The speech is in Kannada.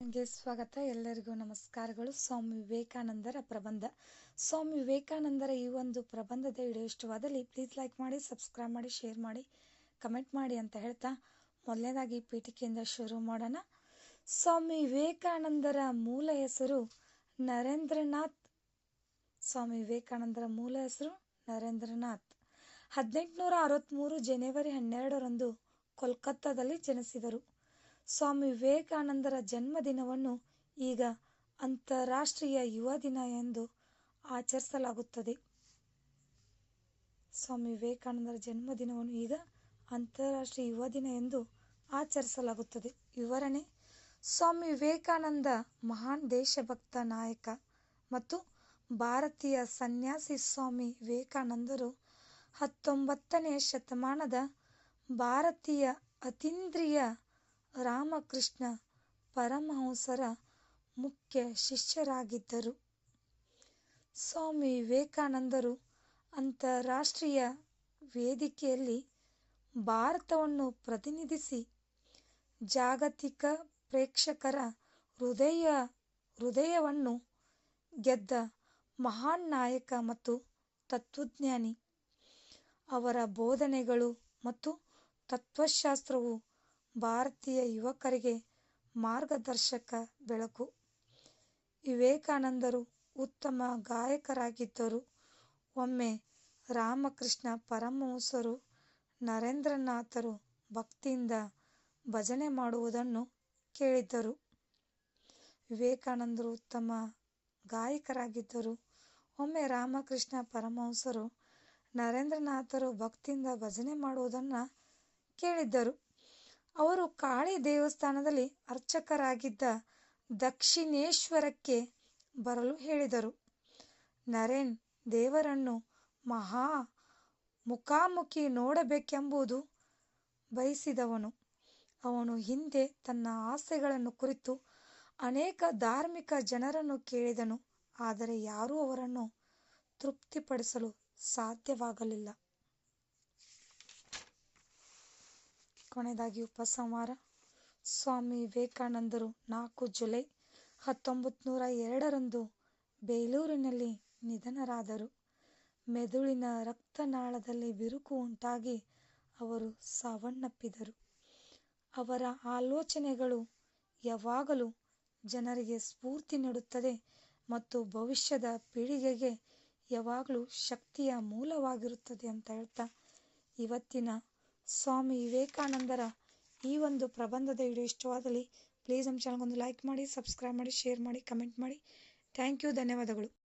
ಗೆ ಸ್ವಾಗತ. ಎಲ್ಲರಿಗೂ ನಮಸ್ಕಾರಗಳು. ಸ್ವಾಮಿ ವಿವೇಕಾನಂದರ ಪ್ರಬಂಧ. ಸ್ವಾಮಿ ವಿವೇಕಾನಂದರ ಈ ಒಂದು ಪ್ರಬಂಧದ ವಿಡಿಯೋ ಇಷ್ಟವಾದಲ್ಲಿ ಪ್ಲೀಸ್ ಲೈಕ್ ಮಾಡಿ ಸಬ್ಸ್ಕ್ರೈಬ್ ಮಾಡಿ ಶೇರ್ ಮಾಡಿ ಕಮೆಂಟ್ ಮಾಡಿ ಅಂತ ಹೇಳ್ತಾ ಮೊದಲನೇದಾಗಿ ಪೀಠಿಕೆಯಿಂದ ಶುರು ಮಾಡೋಣ. ಸ್ವಾಮಿ ವಿವೇಕಾನಂದರ ಮೂಲ ಹೆಸರು ನರೇಂದ್ರನಾಥ್. ಸ್ವಾಮಿ ವಿವೇಕಾನಂದರ ಮೂಲ ಹೆಸರು ನರೇಂದ್ರನಾಥ್. ಹದಿನೆಂಟುನೂರ ಅರವತ್ತ್ಮೂರು ಜನವರಿ ಹನ್ನೆರಡರಂದು ಕೋಲ್ಕತ್ತಾದಲ್ಲಿ ಜನಿಸಿದರು. ಸ್ವಾಮಿ ವಿವೇಕಾನಂದರ ಜನ್ಮದಿನವನ್ನು ಈಗ ಅಂತಾರಾಷ್ಟ್ರೀಯ ಯುವ ದಿನ ಎಂದು ಆಚರಿಸಲಾಗುತ್ತದೆ. ಸ್ವಾಮಿ ವಿವೇಕಾನಂದರ ಜನ್ಮದಿನವನ್ನು ಈಗ ಅಂತಾರಾಷ್ಟ್ರೀಯ ಯುವ ದಿನ ಎಂದು ಆಚರಿಸಲಾಗುತ್ತದೆ. ವಿವರಣೆ, ಸ್ವಾಮಿ ವಿವೇಕಾನಂದ ಮಹಾನ್ ದೇಶಭಕ್ತ ನಾಯಕ ಮತ್ತು ಭಾರತೀಯ ಸನ್ಯಾಸಿ ಸ್ವಾಮಿ ವಿವೇಕಾನಂದರು ಹತ್ತೊಂಬತ್ತನೆಯ ಶತಮಾನದ ಭಾರತೀಯ ಅತೀಂದ್ರಿಯ ರಾಮಕೃಷ್ಣ ಪರಮಹಂಸರ ಮುಖ್ಯ ಶಿಷ್ಯರಾಗಿದ್ದರು. ಸ್ವಾಮಿ ವಿವೇಕಾನಂದರು ಅಂತಾರಾಷ್ಟ್ರೀಯ ವೇದಿಕೆಯಲ್ಲಿ ಭಾರತವನ್ನು ಪ್ರತಿನಿಧಿಸಿ ಜಾಗತಿಕ ಪ್ರೇಕ್ಷಕರ ಹೃದಯ, ಹೃದಯವನ್ನು ಗೆದ್ದ ಮಹಾನ್ ನಾಯಕ ಮತ್ತು ತತ್ವಜ್ಞಾನಿ. ಅವರ ಬೋಧನೆಗಳು ಮತ್ತು ತತ್ವಶಾಸ್ತ್ರವು ಭಾರತೀಯ ಯುವಕರಿಗೆ ಮಾರ್ಗದರ್ಶಕ ಬೆಳಕು. ವಿವೇಕಾನಂದರು ಉತ್ತಮ ಗಾಯಕರಾಗಿದ್ದರು. ಒಮ್ಮೆ ರಾಮಕೃಷ್ಣ ಪರಮಹಂಸರು ನರೇಂದ್ರನಾಥರು ಭಕ್ತಿಯಿಂದ ಭಜನೆ ಮಾಡುವುದನ್ನು ಕೇಳಿದ್ದರು. ವಿವೇಕಾನಂದರು ಉತ್ತಮ ಗಾಯಕರಾಗಿದ್ದರು. ಒಮ್ಮೆ ರಾಮಕೃಷ್ಣ ಪರಮಹಂಸರು ನರೇಂದ್ರನಾಥರು ಭಕ್ತಿಯಿಂದ ಭಜನೆ ಮಾಡುವುದನ್ನು ಕೇಳಿದ್ದರು. ಅವರು ಕಾಳಿ ದೇವಸ್ಥಾನದಲ್ಲಿ ಅರ್ಚಕರಾಗಿದ್ದ ದಕ್ಷಿಣೇಶ್ವರಕ್ಕೆ ಬರಲು ಹೇಳಿದರು. ನರೇನ್, ದೇವರನ್ನು ಮಹಾ ಮುಖಾಮುಖಿ ನೋಡಬೇಕೆಂಬುದು ಬಯಸಿದವನು. ಅವನು ಹಿಂದೆ ತನ್ನ ಆಸೆಗಳನ್ನು ಕುರಿತು ಅನೇಕ ಧಾರ್ಮಿಕ ಜನರನ್ನು ಕೇಳಿದನು, ಆದರೆ ಯಾರೂ ಅವರನ್ನು ತೃಪ್ತಿಪಡಿಸಲು ಸಾಧ್ಯವಾಗಲಿಲ್ಲ. ಕೊನೆಯದಾಗಿ ಉಪಸಂಹಾರ. ಸ್ವಾಮಿ ವಿವೇಕಾನಂದರು ನಾಲ್ಕು ಜುಲೈ ಹತ್ತೊಂಬತ್ತು ನೂರ ಎರಡರಂದು ಬೇಲೂರಿನಲ್ಲಿ ನಿಧನರಾದರು. ಮೆದುಳಿನ ರಕ್ತನಾಳದಲ್ಲಿ ಬಿರುಕು ಉಂಟಾಗಿ ಅವರು ಸಾವನ್ನಪ್ಪಿದರು. ಅವರ ಆಲೋಚನೆಗಳು ಯಾವಾಗಲೂ ಜನರಿಗೆ ಸ್ಫೂರ್ತಿ ನೀಡುತ್ತದೆ ಮತ್ತು ಭವಿಷ್ಯದ ಪೀಳಿಗೆಗೆ ಯಾವಾಗಲೂ ಶಕ್ತಿಯ ಮೂಲವಾಗಿರುತ್ತದೆ ಅಂತ ಹೇಳ್ತಾ ಇವತ್ತಿನ ಸ್ವಾಮಿ ವಿವೇಕಾನಂದರ ಈ ಒಂದು ಪ್ರಬಂಧದ ವಿಡಿಯೋ ಇಷ್ಟವಾದಲ್ಲಿ ಪ್ಲೀಸ್ ನಮ್ಮ ಚಾನಲ್ಗೊಂದು ಲೈಕ್ ಮಾಡಿ ಸಬ್ಸ್ಕ್ರೈಬ್ ಮಾಡಿ ಶೇರ್ ಮಾಡಿ ಕಮೆಂಟ್ ಮಾಡಿ. ಥ್ಯಾಂಕ್ ಯು ಧನ್ಯವಾದಗಳು.